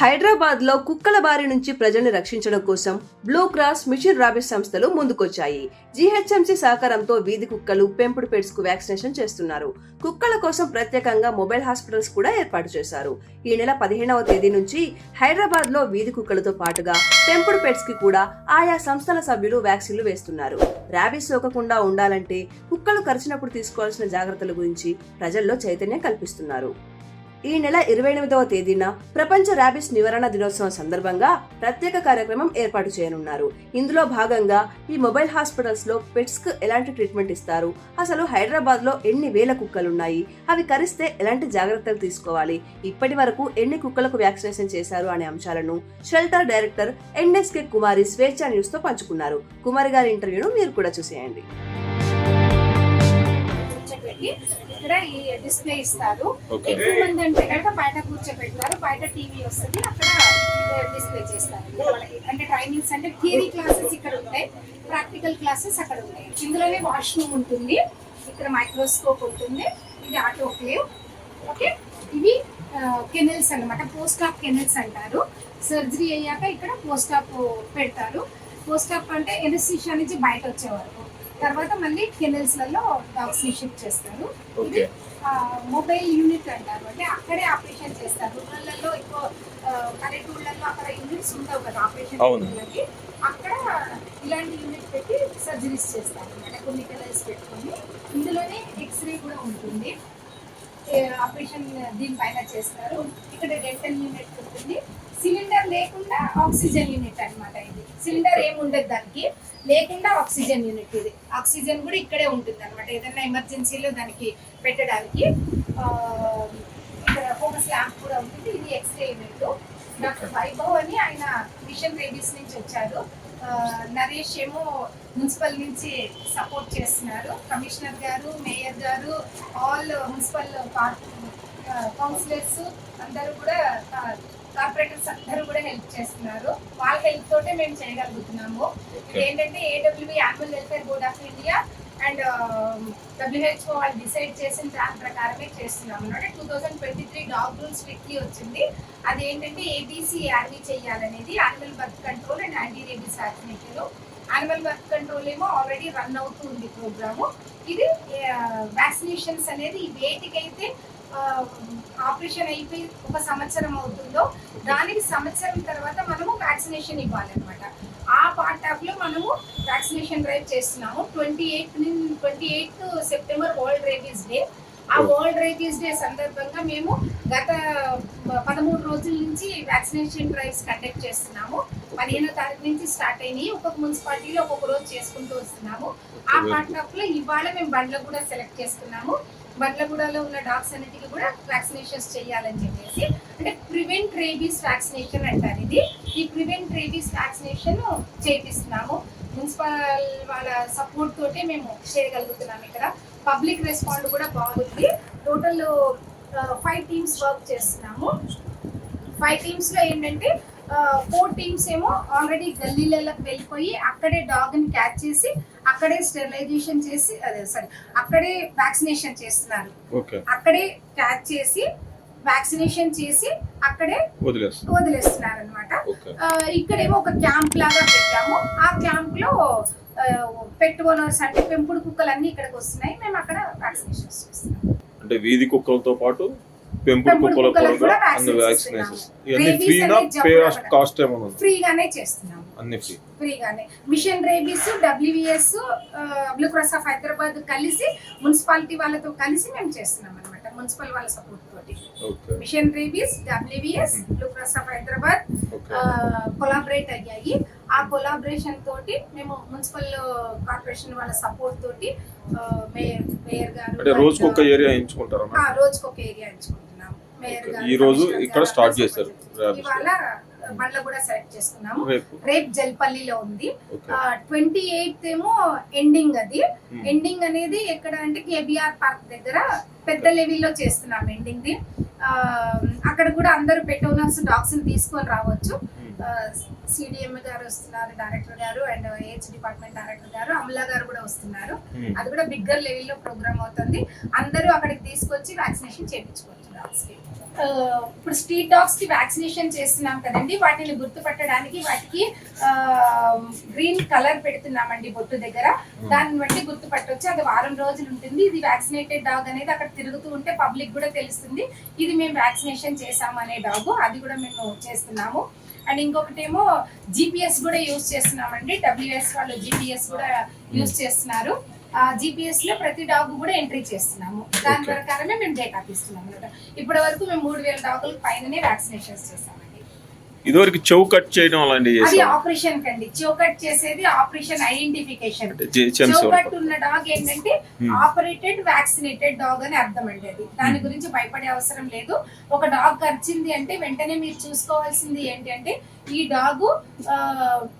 హైదరాబాద్లో కుక్కల బారి నుంచి ప్రజల్ని రక్షించడం కోసం బ్లూ క్రాస్ మిషన్ రాబిస్ సంస్థలు ముందుకొచ్చాయి. జీహెచ్ఎంసీ సహకారంతో వీధి కుక్కలు పెంపుడు పెట్స్కు వ్యాక్సినేషన్ చేస్తున్నారు. కుక్కల కోసం ప్రత్యేకంగా మొబైల్ హాస్పిటల్స్ కూడా ఏర్పాటు చేశారు. ఈ నెల పదిహేనవ తేదీ నుంచి హైదరాబాద్లో వీధి కుక్కలతో పాటుగా పెంపుడు పెట్స్కి కూడా ఆయా సంస్థల సభ్యులు వ్యాక్సిన్లు వేస్తున్నారు. ర్యాబిస్ సోకకుండా ఉండాలంటే కుక్కలు కరిచినప్పుడు తీసుకోవాల్సిన జాగ్రత్తల గురించి ప్రజల్లో చైతన్యం కల్పిస్తున్నారు. ఈ నెల ఇరవై ఎనిమిదవ తేదీన ప్రపంచ ర్యాబిస్ నివారణ దినోత్సవం సందర్భంగా ప్రత్యేక కార్యక్రమం ఏర్పాటు చేయనున్నారు. ఇందులో భాగంగా ఈ మొబైల్ హాస్పిటల్స్లో పెట్స్కు ఎలాంటి ట్రీట్మెంట్ ఇస్తారు? అసలు హైదరాబాద్లో ఎన్ని వేల కుక్కలున్నాయి? అవి కరిస్తే ఎలాంటి జాగ్రత్తలు తీసుకోవాలి? ఇప్పటి వరకు ఎన్ని కుక్కలకు వ్యాక్సినేషన్ చేశారు అనే అంశాలను షెల్టర్ డైరెక్టర్ ఎన్ఎస్కే కుమారి స్వేచ్ఛ న్యూస్తో పంచుకున్నారు. కుమారి గారి ఇంటర్వ్యూను మీరు కూడా చూసేయండి. కూర్చోబెట్టి ఇక్కడ ఈ డిస్ప్లే ఇస్తారు. ఎక్కువ మంది అంటే కనుక బయట కూర్చోబెడతారు బయట టీవీ వస్తుంది అక్కడ డిస్ప్లే చేస్తారు. అంటే ట్రైనింగ్స్ అంటే థియరీ క్లాసెస్ ఇక్కడ ఉంటాయి ప్రాక్టికల్ క్లాసెస్ అక్కడ ఉంటాయి. ఇందులోనే వాష్రూమ్ ఉంటుంది ఇక్కడ మైక్రోస్కోప్ ఉంటుంది ఇది ఆటోక్లేవ్ ఓకే ఇవి కెనెల్స్ అన్నమాట పోస్ట్ ఆఫ్ కెనెల్స్ అంటారు. సర్జరీ అయ్యాక ఇక్కడ పోస్ట్ ఆఫ్ పెడతారు. పోస్ట్ ఆఫ్ అంటే ఎనస్థీషియా నుంచి బయట వచ్చే వరకు తర్వాత మళ్ళీ కెనెల్స్లలో డాగ్స్ని షిఫ్ట్ చేస్తారు. ఇది. మొబైల్ యూనిట్ అంటారు. అంటే అక్కడే ఆపరేషన్ చేస్తారు. ఊళ్ళల్లో ఎక్కువ ఆ, పల్లెటూళ్ళల్లో అక్కడ యూనిట్స్ ఉండవు కదా ఆపరేషన్. అక్కడ ఇలాంటి యూనిట్ పెట్టి సర్జరీస్ చేస్తారు. అంటే కొన్ని కెనెల్స్ పెట్టుకొని ఇందులోనే ఎక్స్రే కూడా ఉంటుంది. ఆపరేషన్ దీనిపైన చేస్తారు. ఇక్కడ డెంటల్ యూనిట్ ఉంటుంది. సిలిండర్ లేకుండా ఆక్సిజన్ యూనిట్ అన్నమాట ఇది. సిలిండర్ ఏముండదు దానికి. లేకుండా ఆక్సిజన్ యూనిట్ ఇది. ఆక్సిజన్ కూడా ఇక్కడే ఉంటుంది అనమాట ఏదైనా ఎమర్జెన్సీలో దానికి పెట్టడానికి. ఇక్కడ ఫోకస్ ల్యాంప్ కూడా ఉంటుంది ఇది ఎక్స్రే యూనిట్ డాక్టర్ వైభవ్ అని ఆయన మిషన్ రేడియస్ నుంచి వచ్చారు. నరేష్ ఏమో మున్సిపల్ నుంచి సపోర్ట్ చేస్తున్నారు. కమిషనర్ గారు మేయర్ గారు ఆల్ మున్సిపల్ కౌన్సిలర్స్ అందరూ కూడా కార్పొరేటర్స్ అందరూ కూడా హెల్ప్ చేస్తున్నారు. వాళ్ళ హెల్ప్ తోటే మేము చేయగలుగుతున్నాము. ఇది ఏంటంటే AWB annual welfare board of India and WHO వాళ్ళు డిసైడ్ చేసిన దాని ప్రకారమే చేస్తున్నాము. అంటే two thousand twenty three dog rules strictly వచ్చింది అది ఏంటంటే ఏబీసీ ఆర్వీ చేయాలనేది animal birth control and anti rabies vaccination animal birth control ఏమో ఆల్రెడీ రన్ అవుతూ ఉంది ప్రోగ్రాము ఇది వ్యాక్సినేషన్స్ అనేది వేటికైతే ఆపరేషన్ అయిపోయి ఒక సంవత్సరం అవుతుందో దానికి సంవత్సరం తర్వాత మనము వ్యాక్సినేషన్ ఇవ్వాలన్నమాట. ఆ పార్ట్ ఆఫ్లో మనము వ్యాక్సినేషన్ డ్రైవ్ చేస్తున్నాము. Twenty eighth twenty eighth September world rabies day. ఆ వరల్డ్ రేబీస్ డే సందర్భంగా మేము గత పదమూడు రోజుల నుంచి వ్యాక్సినేషన్ డ్రైవ్స్ కండక్ట్ చేస్తున్నాము. పదిహేనో తారీఖు నుంచి స్టార్ట్ అయినాయి. ఒక్కొక్క మున్సిపాలిటీలో ఒక్కొక్క రోజు చేసుకుంటూ వస్తున్నాము. ఆ పార్ట్ ఆఫ్లో ఇవాళ మేము బండ్లకు కూడా సెలెక్ట్ చేసుకున్నాము. బండ్లగూడలో ఉన్న డాగ్స్ అన్నిటికీ కూడా వ్యాక్సినేషన్స్ చేయాలని చెప్పేసి అంటే ప్రివెంట్ రేబీస్ వ్యాక్సినేషన్ అంటారు ఇది. ఈ ప్రివెంట్ రేబీస్ వ్యాక్సినేషన్ చేపిస్తున్నాము. మున్సిపల్ వాళ్ళ సపోర్ట్ తోటే మేము చేయగలుగుతున్నాం ఇక్కడ. పబ్లిక్ రెస్పాండ్ కూడా బాగుంది. టోటల్ ఫైవ్ టీమ్స్ వర్క్ చేస్తున్నాము. ఫైవ్ టీమ్స్లో ఏంటంటే ఫోర్ టీమ్స్ ఏమో ఆల్రెడీ గల్లీలలోకి వెళ్ళిపోయి అక్కడే డాగ్ని క్యాచ్ చేసి అక్కడే స్టెరిలైజేషన్ చేసి అదే సారీ అక్కడే వ్యాక్సినేషన్ చేస్తున్నారు. అక్కడే క్యాచ్ చేసి వ్యాక్సినేషన్ చేసి అక్కడే వదిలేస్తాం వదిలేస్తున్నారు అనమాట ఇక్కడేమో ఒక క్యాంప్ లాగా పెట్టాము. ఆ క్యాంప్లో పెట్ ఓనర్స్ అంటే పెంపుడు కుక్కలు అన్ని ఇక్కడికి వస్తున్నాయి. మేము అక్కడ వ్యాక్సినేషన్స్ చేస్తున్నాం. అంటే వీధి కుక్కలతో పాటు పెంపుడు కుక్కలకు కుక్కలకు కూడా ఉంది? ఫ్రీగానే చేస్తున్నాము. అన్ని ఫ్రీ ఫ్రీగానే. Mission rabies WVS blue cross of Hyderabad కలిసి మున్సిపాలిటీ వాళ్ళతో కలిసి మేము చేస్తున్నాం అనమాట మున్సిపల్ వాళ్ళ సపోర్ట్ తోటి. Mission rabies WVS blue cross of Hyderabad collaborate అయ్యాయి. ఆ కొలాబరేషన్ తోటి మేము మున్సిపల్ కార్పొరేషన్ వాళ్ళ సపోర్ట్ తోటి మేయర్ గారు అంటే రోజుకు ఒక ఏరియా ఎంచుకుంటారా ఏరియా ఎంచుకుంటున్నాం. మేయర్. గారు ఈ రోజు ఇక్కడ అందరూ చేశారు. ఇవాళ బండ్ల కూడా సెలెక్ట్ చేసుకున్నాము. రేపు. జల్పల్లిలో ఉంది. ట్వంటీ ఎయిత్ ఏమో ఎండింగ్ అది. Hmm. ఎండింగ్ అనేది ఎక్కడ అంటే కేబిఆర్ పార్క్ దగ్గర పెద్ద లెవెల్లో చేస్తున్నాం ఎండింగ్ ది. అక్కడ కూడా అందరూ పెట్ ఓనర్స్ డాగ్స్ తీసుకొని రావచ్చు. సిడిఎం గారు వస్తున్నారు డైరెక్టర్ గారు అండ్ ఏహెచ్ డిపార్ట్మెంట్ డైరెక్టర్ గారు అమలా గారు కూడా వస్తున్నారు. Hmm. అది కూడా బిగ్గర్ లెవెల్లో ప్రోగ్రామ్ అవుతుంది. అందరూ అక్కడికి తీసుకొచ్చి వ్యాక్సినేషన్. ఆ, ఇప్పుడు స్ట్రీట్ డాగ్స్కి వ్యాక్సినేషన్ చేస్తున్నాం కదండి వాటిని గుర్తుపట్టడానికి వాటికి గ్రీన్ కలర్ పెడుతున్నామండి బొట్టు దగ్గర. దాన్ని బట్టి గుర్తుపట్టవచ్చు అది వారం రోజులు ఉంటుంది. ఇది వ్యాక్సినేటెడ్ డాగ్ అనేది అక్కడ తిరుగుతూ ఉంటే పబ్లిక్ కూడా తెలుస్తుంది. ఇది మేము వ్యాక్సినేషన్ చేసాము అనే డాగ్. అది కూడా మేము చేస్తున్నాము. అండ్ ఇంకొకటి ఏమో జిపిఎస్ కూడా యూస్ చేస్తున్నామండి. డబ్ల్యూఎస్ వాళ్ళు జిపిఎస్ కూడా యూస్ చేస్తున్నారు. ఆ జిపిఎస్లో ప్రతి డాగ్ కూడా ఎంట్రీ చేస్తున్నాము. దాని. ప్రకారమే మేము డేటా తీస్తున్నాం అనమాట ఇప్పటి వరకు మేము మూడు వేల డాగుల పైననే వ్యాక్సినేషన్స్ చేసామండి. ఇదివరకు చెవు కట్ చేయడం అలాంటివి అది చేసాం ఆపరేషన్ కండి. చోకట్ చేసేది ఆపరేషన్ ఐడెంటిఫికేషన్ అంటే జిహెచ్ఎంసీ చౌకట్ ఉన్న డాగ్ ఏంటంటే. ఆపరేటెడ్ వ్యాక్సినేటెడ్ డాగ్ అని అర్థం అండి అది. దాని. గురించి భయపడే అవసరం లేదు. ఒక డాగ్ కరిచింది అంటే వెంటనే మీరు చూసుకోవాల్సింది ఏంటి అంటే ఈ డాగ్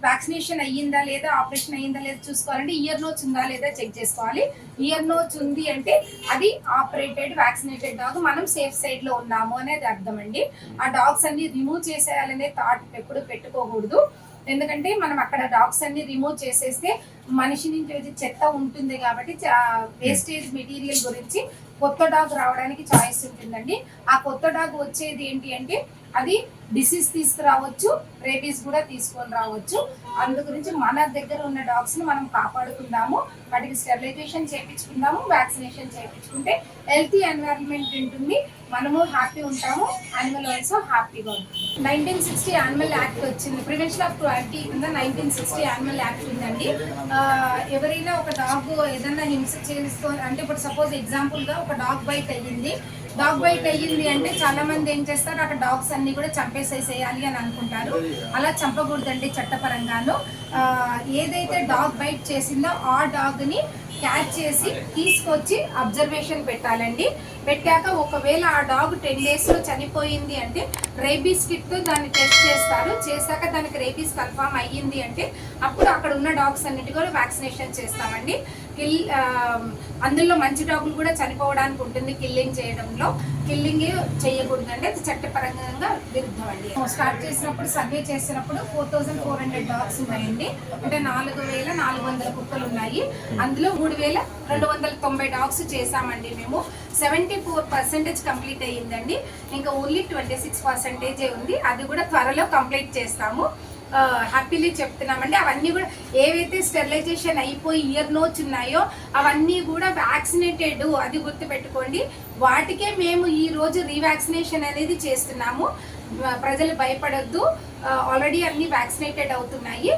వ్యాక్సినేషన్ అయ్యిందా లేదా ఆపరేషన్ అయ్యిందా లేదా చూసుకోవాలంటే ఇయర్ నోట్స్ ఉందా లేదా చెక్ చేసుకోవాలి. ఇయర్ నోట్స్ ఉంది అంటే అది ఆపరేటెడ్ వ్యాక్సినేటెడ్ డాగ్ మనం సేఫ్ సైడ్లో ఉన్నాము అనేది అర్థం అండి ఆ డాగ్స్ అన్ని రిమూవ్ చేసేయాలనే థాట్ ఎప్పుడు పెట్టుకోకూడదు. ఎందుకంటే మనం అక్కడ డాగ్స్ అన్ని రిమూవ్ చేసేస్తే మనిషి నుంచి వచ్చే చెత్త ఉంటుంది కాబట్టి వేస్టేజ్ మెటీరియల్ గురించి కొత్త డాగ్ రావడానికి చాయిస్ ఉంటుందండి. ఆ కొత్త డాగ్ వచ్చేది ఏంటి అంటే అది డిసీజ్ తీసుకురావచ్చు రేబీస్ కూడా తీసుకొని రావచ్చు. అందు గురించి మన దగ్గర ఉన్న డాగ్స్ని మనం కాపాడుకుందాము. వాటికి స్టెరిలైజేషన్ చేయించుకుందాము వ్యాక్సినేషన్ చేయించుకుంటే హెల్తీ ఎన్వైరన్మెంట్ ఉంటుంది. మనము హ్యాపీ ఉంటాము యానిమల్ ఆల్సో హ్యాపీగా ఉంటుంది. నైన్టీన్ సిక్స్టీ యానిమల్ యాక్ట్ వచ్చింది. ప్రివెన్షన్ ఆఫ్ క్వాలిటీ కింద నైన్టీన్ సిక్స్టీ యానిమల్ యాక్ట్ ఉందండి. ఎవరైనా ఒక డాగ్ ఏదైనా హింస చేస్తూ అంటే ఇప్పుడు సపోజ్ ఎగ్జాంపుల్గా ఒక డాగ్ బైట్ అయ్యింది. డాగ్ బైట్ అయ్యింది అంటే చాలా మంది ఏం చేస్తారు? అక్కడ డాగ్స్ అన్ని కూడా చంపేసేసేయాలి అని అనుకుంటారు. అలా చంపకూడదండి చట్టపరంగాను. ఏదైతే డాగ్ బైట్ చేసిందో ఆ డాగ్ని క్యాచ్ చేసి తీసుకొచ్చి అబ్జర్వేషన్ పెట్టాలండి. పెట్టాక ఒకవేళ ఆ డాగ్ టెన్ డేస్లో చనిపోయింది అంటే రేబీస్ కిట్తో దాన్ని టెస్ట్ చేస్తారు. చేశాక దానికి రేబీస్ కన్ఫామ్ అయ్యింది అంటే అప్పుడు అక్కడ ఉన్న డాగ్స్ అన్నిటి కూడా వ్యాక్సినేషన్ చేస్తామండి. కిల్ అందులో మంచి డాగులు కూడా చనిపోవడానికి ఉంటుంది కిల్లింగ్ చేయడంలో. కిల్లింగ్ చేయకూడదు అంటే అది చట్టపరంగా విరుద్ధం అండి స్టార్ట్ చేసినప్పుడు సర్వే చేసినప్పుడు four thousand four hundred dogs ఉన్నాయండి. అంటే నాలుగు వేల నాలుగు వందల కుక్కలు ఉన్నాయి అందులో మూడు వేల రెండు వందల తొంభై డాగ్స్ చేసామండి మేము. సెవెంటీ ఫోర్ పర్సెంటేజ్ కంప్లీట్ అయ్యిందండి. ఇంకా ఓన్లీ ట్వంటీ సిక్స్ పర్సెంటేజే ఉంది. అది కూడా త్వరలో కంప్లీట్ చేస్తాము. హ్యాపీలీ చెప్తున్నామండి. అవన్నీ కూడా ఏవైతే స్టెరిలైజేషన్ అయిపోయి ఇయర్ నోట్స్ ఉన్నాయో అవన్నీ కూడా వ్యాక్సినేటెడ్ అది గుర్తుపెట్టుకోండి. వాటికే మేము ఈ రోజు రీవాక్సినేషన్ అనేది చేస్తున్నాము. ప్రజలు భయపడొద్దు. ఆల్రెడీ అన్ని వ్యాక్సినేటెడ్ అవుతున్నాయి.